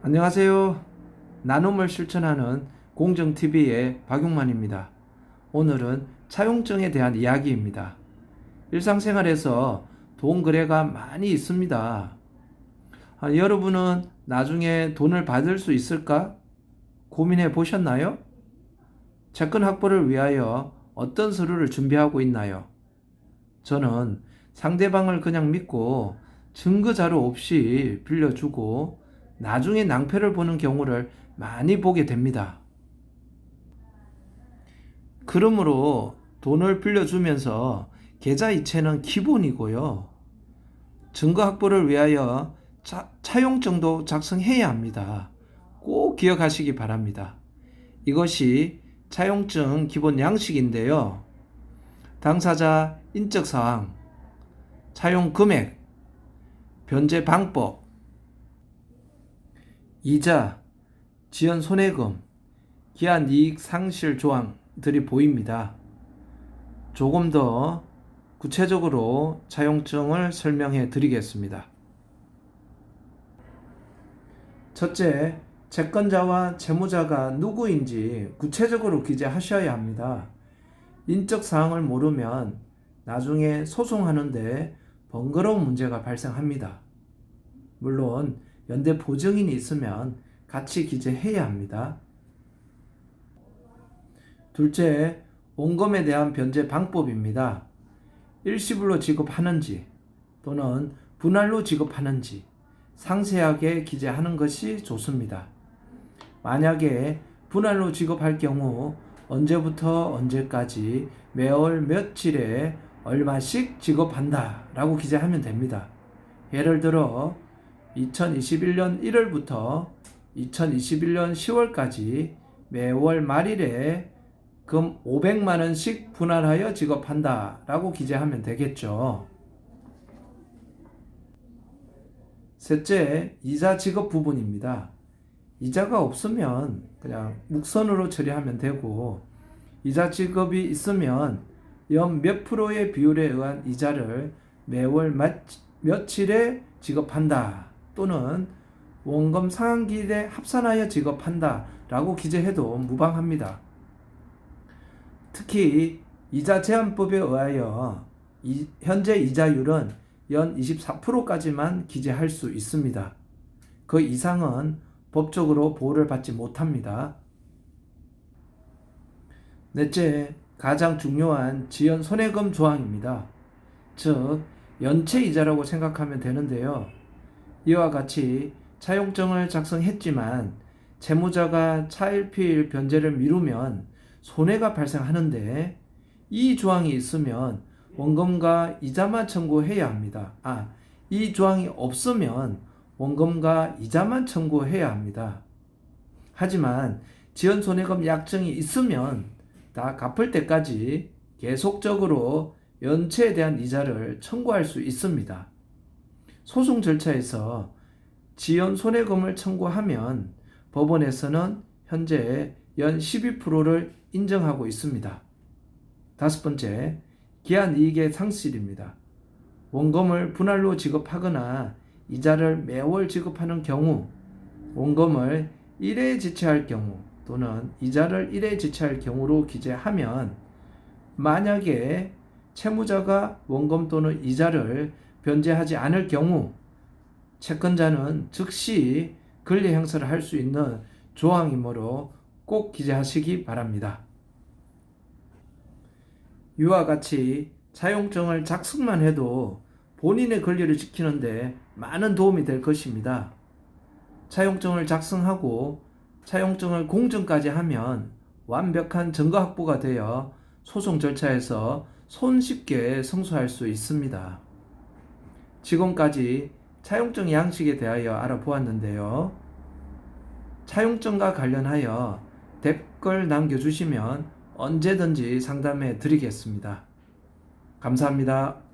안녕하세요. 나눔을 실천하는 공정TV의 박용만입니다. 오늘은 차용증에 대한 이야기입니다. 일상생활에서 돈 거래가 많이 있습니다. 아, 여러분은 나중에 돈을 받을 수 있을까? 고민해 보셨나요? 채권 확보를 위하여 어떤 서류를 준비하고 있나요? 저는 상대방을 그냥 믿고 증거 자료 없이 빌려주고 나중에 낭패를 보는 경우를 많이 보게 됩니다. 그러므로 돈을 빌려주면서 계좌 이체는 기본이고요. 증거 확보를 위하여 차, 차용증도 작성해야 합니다. 꼭 기억하시기 바랍니다. 이것이 차용증 기본 양식인데요. 당사자 인적 사항, 차용 금액, 변제 방법, 이자, 지연 손해금, 기한 이익 상실 조항들이 보입니다. 조금 더 구체적으로 차용증을 설명해 드리겠습니다. 첫째, 채권자와 채무자가 누구인지 구체적으로 기재하셔야 합니다. 인적 사항을 모르면 나중에 소송하는데 번거로운 문제가 발생합니다. 물론 연대 보증인이 있으면 같이 기재해야 합니다. 둘째, 원금에 대한 변제 방법입니다. 일시불로 지급하는지 또는 분할로 지급하는지 상세하게 기재하는 것이 좋습니다. 만약에 분할로 지급할 경우 언제부터 언제까지 매월 며칠에 얼마씩 지급한다 라고 기재하면 됩니다. 예를 들어 2021년 1월부터 2021년 10월까지 매월 말일에 금 500만 원씩 분할하여 지급한다 라고 기재하면 되겠죠. 셋째, 이자 지급 부분입니다. 이자가 없으면 그냥 묵선으로 처리하면 되고 이자 지급이 있으면 연 몇 프로의 비율에 의한 이자를 매월 며칠에 지급한다 또는 원금 상한기일에 합산하여 지급한다 라고 기재해도 무방합니다. 특히 이자 제한법에 의하여 이, 현재 이자율은 연 24%까지만 기재할 수 있습니다. 그 이상은 법적으로 보호를 받지 못합니다. 넷째, 가장 중요한 지연 손해금 조항입니다. 즉, 연체 이자라고 생각하면 되는데요. 이와 같이 차용증을 작성했지만 채무자가 차일피일 변제를 미루면 손해가 발생하는데 이 조항이 있으면 원금과 이자만 청구해야 합니다. 아, 이 조항이 없으면 원금과 이자만 청구해야 합니다. 하지만 지연 손해금 약정이 있으면 다 갚을 때까지 계속적으로 연체에 대한 이자를 청구할 수 있습니다. 소송 절차에서 지연 손해금을 청구하면 법원에서는 현재 연 12%를 인정하고 있습니다. 다섯 번째, 기한 이익의 상실입니다. 원금을 분할로 지급하거나 이자를 매월 지급하는 경우, 원금을 1회 지체할 경우 또는 이자를 1회 지체할 경우로 기재하면 만약에 채무자가 원금 또는 이자를 변제하지 않을 경우 채권자는 즉시 권리 행사를 할 수 있는 조항이므로 꼭 기재하시기 바랍니다. 이와 같이 차용증을 작성만 해도 본인의 권리를 지키는데 많은 도움이 될 것입니다. 차용증을 작성하고 차용증을 공증까지 하면 완벽한 증거 확보가 되어 소송 절차에서 손쉽게 승소할 수 있습니다. 지금까지 차용증 양식에 대하여 알아보았는데요. 차용증과 관련하여 댓글 남겨주시면 언제든지 상담해 드리겠습니다. 감사합니다.